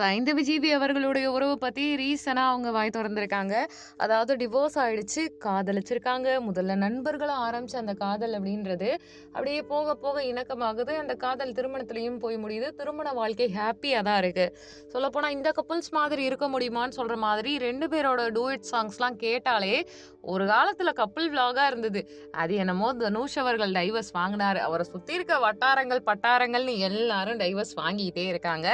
Saindhavi GB அவர்களுடைய உறவு பற்றி ரீசனாக அவங்க வாய் திறந்துருக்காங்க அதாவது டிவோர்ஸ் ஆகிடுச்சு காதலிச்சிருக்காங்க. முதல்ல நண்பர்களாக ஆரம்பித்த அந்த காதல் அப்படின்றது, அப்படியே போக போக இணக்கமாகுது. அந்த காதல் திருமணத்துலேயும் போய் முடியுது. திருமண வாழ்க்கை ஹாப்பியாக தான் இருக்குது சொல்லப்போனால் இந்த கப்புள்ஸ் மாதிரி இருக்க முடியுமான்னு சொல்கிற மாதிரி ரெண்டு பேரோட டூயட் சாங்ஸ்லாம் கேட்டாலே, ஒரு காலத்தில் கப்புள் விலாகாக இருந்தது. அது என்னமோ தனுஷ் அவர்கள் டைவர்ஸ் வாங்கினார் அவரை சுற்றி இருக்க வட்டாரங்கள், பட்டாரங்கள்னு எல்லாரும் டைவர்ஸ் வாங்கிக்கிட்டே இருக்காங்க.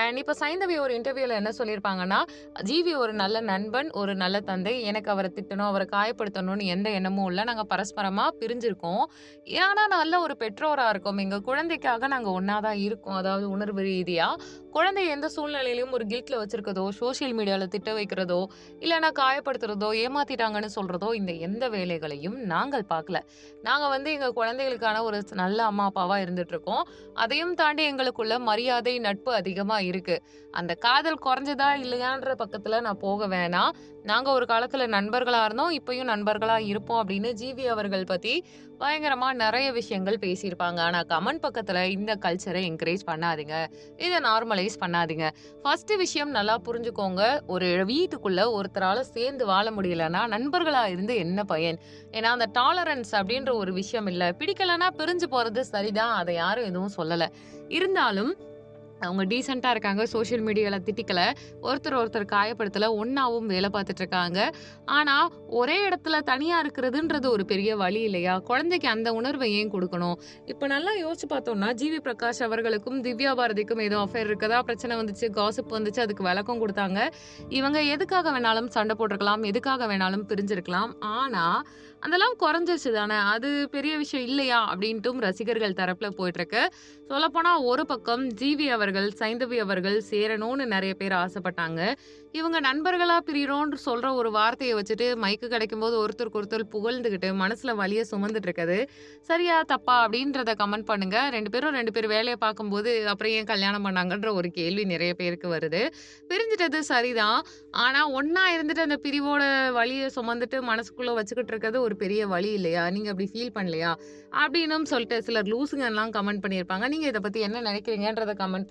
அண்ட் இப்ப சைந்தவி ஒரு இன்டர்வியூல என்ன சொல்லியிருப்பாங்கன்னா, "ஜிவி ஒரு நல்ல நண்பன், ஒரு நல்ல தந்தை. எனக்கு அவரை திட்டணும், அவரை காயப்படுத்தணும்னு எந்த எண்ணமும் இல்லை நாங்க பரஸ்பரமா பிரிஞ்சிருக்கோம். ஏன்னா நல்ல ஒரு பெற்றோராக இருக்கோம். எங்க குழந்தைக்காக நாங்க ஒன்றா தான் இருக்கோம்." அதாவது உணர்வு ரீதியாக குழந்தைய எந்த சூழ்நிலையிலும் ஒரு கில்ட்ல வச்சிருக்கதோ, சோசியல் மீடியால திட்ட வைக்கிறதோ, இல்லைனா காயப்படுத்துறதோ, ஏமாத்திட்டாங்கன்னு சொல்றதோ, இந்த எந்த வேலைகளையும் நாங்கள் பார்க்கல. நாங்க வந்து எங்க குழந்தைகளுக்கான ஒரு ஸ் நல்ல அம்மா, அப்பாவா இருந்துட்டுருக்கோம். அதையும் தாண்டி எங்களுக்குள்ள மரியாதை, நட்பு அதிகமா இருக்கு. அந்த காதல் குறைஞ்சதா இல்லையான்ற பக்கத்துல நான் போக வேணாம். நாங்க ஒரு காலத்துல நண்பர்களா இருந்தோம். இப்பயும் நண்பர்களா இருப்போம் அப்படின்னு ஜிவி அவர்கள் பத்தி பயங்கரமா நிறைய விஷயங்கள் பேசியிருப்பாங்க. ஆனா கமெண்ட் பக்கத்துல இந்த கல்ச்சரை என்கரேஜ் பண்ணாதீங்க. இதை நார்மலை நார்மலைஸ் பண்ணாதீங்க. ஃபர்ஸ்ட் விஷயம் நல்லா புரிஞ்சுக்கோங்க. ஒரு வீட்டுக்குள்ள ஒருத்தரால சேர்ந்து வாழ முடியலன்னா, நண்பர்களா இருந்து என்ன பயன்? ஏன்னா அந்த டாலரன்ஸ் அப்படின்ற ஒரு விஷயம் இல்ல. பிடிக்கலன்னா பிரிஞ்சு போறது சரிதான். அதை யாரும் எதுவும் சொல்லல. இருந்தாலும் அவங்க டீசெண்டாக இருக்காங்க. சோஷியல் மீடியாவில் திட்டிக்கல. ஒருத்தர் ஒருத்தர் காயப்படுத்தல. ஒன்றாவும் வேலை பார்த்துட்டு இருக்காங்க. ஒரே இடத்துல தனியாக இருக்கிறதுன்றது ஒரு பெரிய வழி இல்லையா? குழந்தைக்கு அந்த உணர்வை ஏன் கொடுக்கணும் இப்போ நல்லா யோசிச்சு பார்த்தோம்னா, ஜிவி பிரகாஷ் அவர்களுக்கும், திவ்யா பாரதிக்கும் ஏதோ அஃபேர் இருக்கதா பிரச்சனை வந்துச்சு, காசிப் வந்துச்சு. அதுக்கு விளக்கம் கொடுத்தாங்க இவங்க எதுக்காக வேணாலும் சண்டை போட்டிருக்கலாம் எதுக்காக வேணாலும் பிரிஞ்சிருக்கலாம். ஆனால் அதெல்லாம் லவ் குறைஞ்சிருச்சு தானே! அது பெரிய விஷயம் இல்லையா? அப்படின்ட்டும் ரசிகர்கள் தரப்பில் போயிட்டுருக்கு. சொல்லப்போனால் ஒரு பக்கம் ஜிவி அவர்கள், சைந்தவி அவர்கள் சேரணும்னு நிறைய பேர் ஆசைப்பட்டாங்க. இவங்க நண்பர்களா பிரியிறோம்னு சொல்ற ஒரு வார்த்தையை வச்சுட்டு மைக்கு கிடைக்கும் போது ஒருத்தருக்கு ஒருத்தர் புகழ்ந்துகிட்டு மனசுல வழியை சுமந்துட்டு இருக்குது சரியா? தப்பா? அப்படின்றத கமெண்ட் பண்ணுங்க. ரெண்டு பேரும் ரெண்டு பேர் வேலையை பார்க்கும்போது, அப்புறம் ஏன் கல்யாணம் பண்ணாங்கன்ற ஒரு கேள்வி நிறைய பேருக்கு வருது. பிரிஞ்சிட்டது சரிதான். ஆனா ஒன்னா இருந்துட்டு அந்த பிரிவோட வழியை சுமந்துட்டு மனசுக்குள்ள வச்சுக்கிட்டு இருக்கிறது ஒரு பெரிய வழி இல்லையா? நீங்க அப்படி ஃபீல் பண்ணலையா? அப்படின்னும் சொல்லிட்டு சிலர் எல்லாம் கமெண்ட் பண்ணியிருப்பாங்க. நீங்க இதை பத்தி என்ன நினைக்கிறீங்கன்றத கமெண்ட்